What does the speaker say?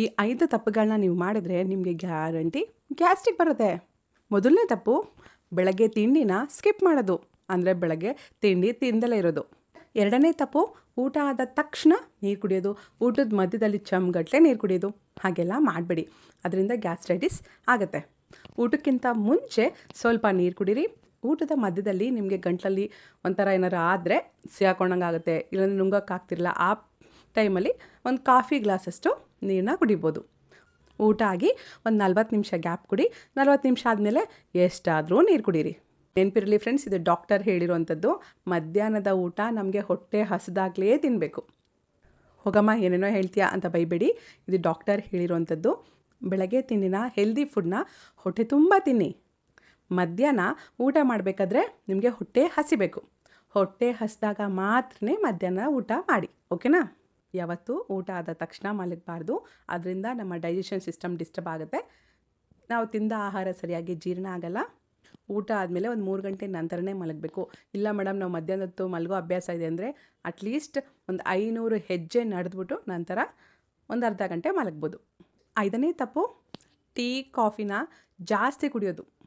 ಈ ಐದು ತಪ್ಪುಗಳನ್ನ ನೀವು ಮಾಡಿದ್ರೆ ನಿಮಗೆ ಗ್ಯಾರಂಟಿ ಗ್ಯಾಸ್ಟ್ರಿಕ್ ಬರುತ್ತೆ. ಮೊದಲನೇ ತಪ್ಪು ಬೆಳಗ್ಗೆ ತಿಂಡಿನ ಸ್ಕಿಪ್ ಮಾಡೋದು, ಅಂದರೆ ಬೆಳಗ್ಗೆ ತಿಂಡಿ ತಿಂದಲೇ ಇರೋದು. ಎರಡನೇ ತಪ್ಪು ಊಟ ಆದ ತಕ್ಷಣ ನೀರು ಕುಡಿಯೋದು, ಊಟದ ಮಧ್ಯದಲ್ಲಿ ಚಮ್ಗಟ್ಟಲೆ ನೀರು ಕುಡಿಯೋದು, ಹಾಗೆಲ್ಲ ಮಾಡಬೇಡಿ. ಅದರಿಂದ ಗ್ಯಾಸ್ಟ್ರೈಟಿಸ್ ಆಗುತ್ತೆ. ಊಟಕ್ಕಿಂತ ಮುಂಚೆ ಸ್ವಲ್ಪ ನೀರು ಕುಡೀರಿ. ಊಟದ ಮಧ್ಯದಲ್ಲಿ ನಿಮಗೆ ಗಂಟಲಲ್ಲಿ ಒಂಥರ ಏನಾರು ಆದರೆ ಸಿಗಾಕೊಂಡಂಗೆ ಆಗುತ್ತೆ ಇಲ್ಲಾಂದ್ರೆ ನುಂಗೋಕ್ಕಾಗ್ತಿರಲ್ಲ ಆ ಟೈಮಲ್ಲಿ ಒಂದು ಕಾಫಿ ಗ್ಲಾಸಷ್ಟು ನೀರನ್ನ ಕುಡಿಬೋದು. ಊಟ ಆಗಿ ಒಂದು ನಲ್ವತ್ತು ನಿಮಿಷ ಗ್ಯಾಪ್ ಕುಡಿ, ನಲ್ವತ್ತು ನಿಮಿಷ ಆದಮೇಲೆ ಎಷ್ಟಾದರೂ ನೀರು ಕುಡೀರಿ. ನೆನಪಿರಲಿ ಫ್ರೆಂಡ್ಸ್ ಇದು ಡಾಕ್ಟರ್ ಹೇಳಿರುವಂಥದ್ದು ಮಧ್ಯಾಹ್ನದ ಊಟ ನಮಗೆ ಹೊಟ್ಟೆ ಹಸಿದಾಗಲೇ ತಿನ್ನಬೇಕು ಹೋಗಮ್ಮ, ಏನೇನೋ ಹೇಳ್ತೀಯಾ ಅಂತ ಬೈಬೇಡಿ. ಇದು ಡಾಕ್ಟರ್ ಹೇಳಿರುವಂಥದ್ದು ಬೆಳಗ್ಗೆ ತಿಂಡಿನ ಹೆಲ್ದಿ ಫುಡ್ನ ಹೊಟ್ಟೆ ತುಂಬ ತಿನ್ನಿ. ಮಧ್ಯಾಹ್ನ ಊಟ ಮಾಡಬೇಕಾದ್ರೆ ನಿಮಗೆ ಹೊಟ್ಟೆ ಹಸಿಬೇಕು. ಹೊಟ್ಟೆ ಹಸಿದಾಗ ಮಾತ್ರ ಮಧ್ಯಾಹ್ನ ಊಟ ಮಾಡಿ, ಓಕೆನಾ? ಯಾವತ್ತೂ ಊಟ ಆದ ತಕ್ಷಣ ಮಲಗಬಾರ್ದು. ಅದರಿಂದ ನಮ್ಮ ಡೈಜೆಷನ್ ಸಿಸ್ಟಮ್ ಡಿಸ್ಟರ್ಬ್ ಆಗುತ್ತೆ. ನಾವು ತಿಂದ ಆಹಾರ ಸರಿಯಾಗಿ ಜೀರ್ಣ ಆಗಲ್ಲ. ಊಟ ಆದಮೇಲೆ ಒಂದು ಮೂರು ಗಂಟೆ ನಂತರನೇ ಮಲಗಬೇಕು. ಇಲ್ಲ ಮೇಡಮ್ ನಾವು ಮಧ್ಯಾಹ್ನ ಮಲಗೋ ಅಭ್ಯಾಸ ಇದೆ ಅಂದರೆ ಅಟ್ಲೀಸ್ಟ್ ಒಂದು ಐನೂರು ಹೆಜ್ಜೆ ನಡೆದ್ಬಿಟ್ಟು ನಂತರ ಒಂದು ಅರ್ಧ ಗಂಟೆ ಮಲಗ್ಬೋದು. ಐದನೇ ತಪ್ಪು, ಟೀ, ಕಾಫಿನ ಜಾಸ್ತಿ ಕುಡಿಯೋದು.